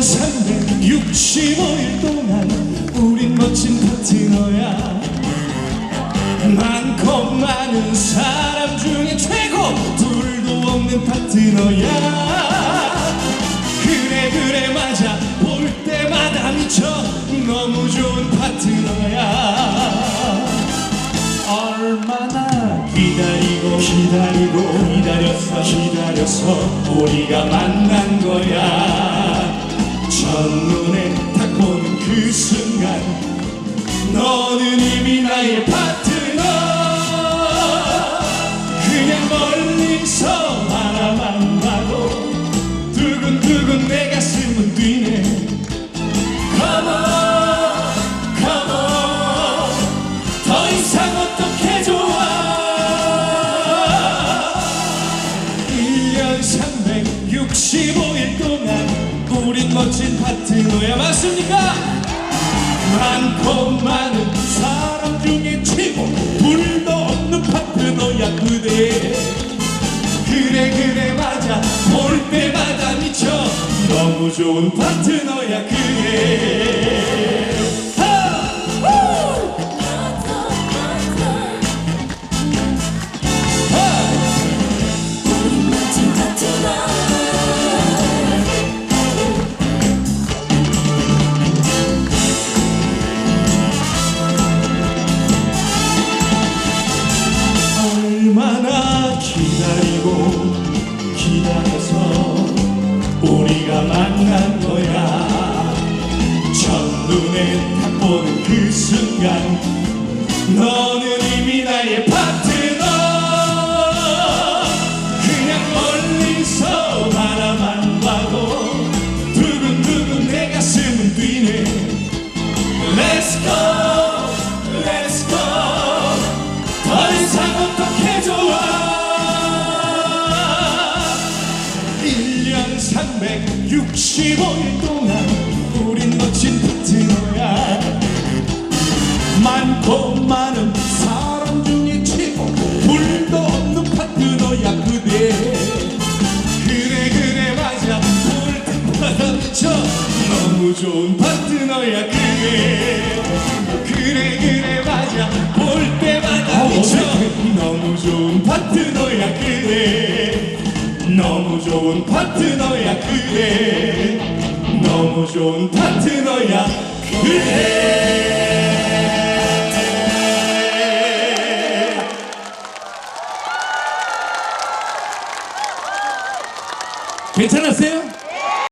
65일 동안 우린 멋진 파트너야. 많고 많은 사람 중에 최고 둘도 없는 파트너야. 그래 그래 맞아. 볼 때마다 미쳐 너무 좋은 파트너야. 얼마나 기다리고 기다리고 기다렸어 기다렸어. 우리가 만난 거야 첫눈에 딱 보는 그 순간 너는 이미 나의 파트너. 그냥 멀리서 바라만 봐도 두근두근 내 가슴은 뛰네. Come on, 더 이상 어떻게 좋아? 1년 365일 동안 우린 멋진 파트너야 맞습니까? 많고 많은 사람 중에 최고 둘도 없는 파트너야 그대. 그래 그래 맞아. 볼 때마다 미쳐. 너무 좋은 파트너야 그래 얼마나 기다리고 기다려서 우리가 만난 거야. 첫눈에 딱 보는 그 순간 너는 이미 나의 파 365일 동안 우린 멋진 파트너야. 많고 많은 사람 중에 최고 둘도 없는 파트너야 그대. 그래 그래 맞아. 볼 때마다 미쳐 너무 좋은 파트너야 그대 너무 좋은 파트너야 그대 너무 좋은 파트너야 그대 괜찮았어요?